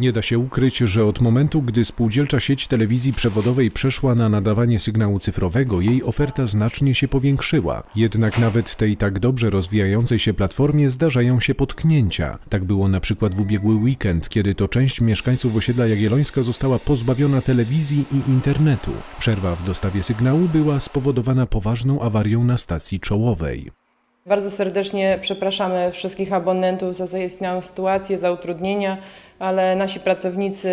Nie da się ukryć, że od momentu, gdy spółdzielcza sieć telewizji przewodowej przeszła na nadawanie sygnału cyfrowego, jej oferta znacznie się powiększyła. Jednak nawet tej tak dobrze rozwijającej się platformie zdarzają się potknięcia. Tak było na przykład w ubiegły weekend, kiedy to część mieszkańców osiedla Jagiellońska została pozbawiona telewizji i internetu. Przerwa w dostawie sygnału była spowodowana poważną awarią na stacji czołowej. Bardzo serdecznie przepraszamy wszystkich abonentów za zaistniałą sytuację, za utrudnienia, ale nasi pracownicy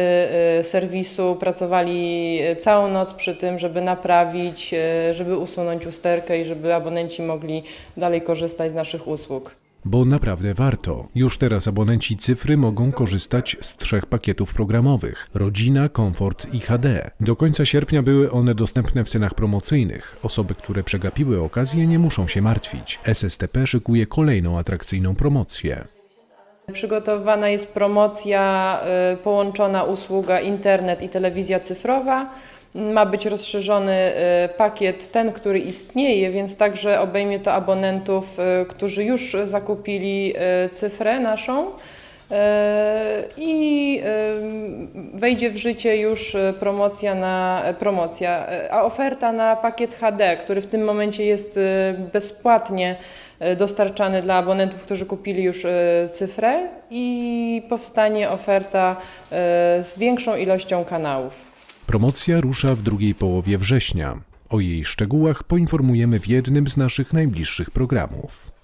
y, serwisu pracowali y, całą noc przy tym, żeby naprawić, y, żeby usunąć usterkę i żeby abonenci mogli dalej korzystać z naszych usług. Bo naprawdę warto. Już teraz abonenci cyfry mogą korzystać z trzech pakietów programowych: Rodzina, Komfort i HD. Do końca sierpnia były one dostępne w cenach promocyjnych. Osoby, które przegapiły okazję, nie muszą się martwić. SSTP szykuje kolejną atrakcyjną promocję. Przygotowana jest promocja, y, połączona usługa internet i telewizja cyfrowa. Ma być rozszerzony y, pakiet, ten, który istnieje, więc także obejmie to abonentów, y, którzy już zakupili y, cyfrę naszą. I wejdzie w życie już promocja na promocja, a oferta na pakiet HD, który w tym momencie jest bezpłatnie dostarczany dla abonentów, którzy kupili już cyfrę i powstanie oferta z większą ilością kanałów. Promocja rusza w drugiej połowie września. O jej szczegółach poinformujemy w jednym z naszych najbliższych programów.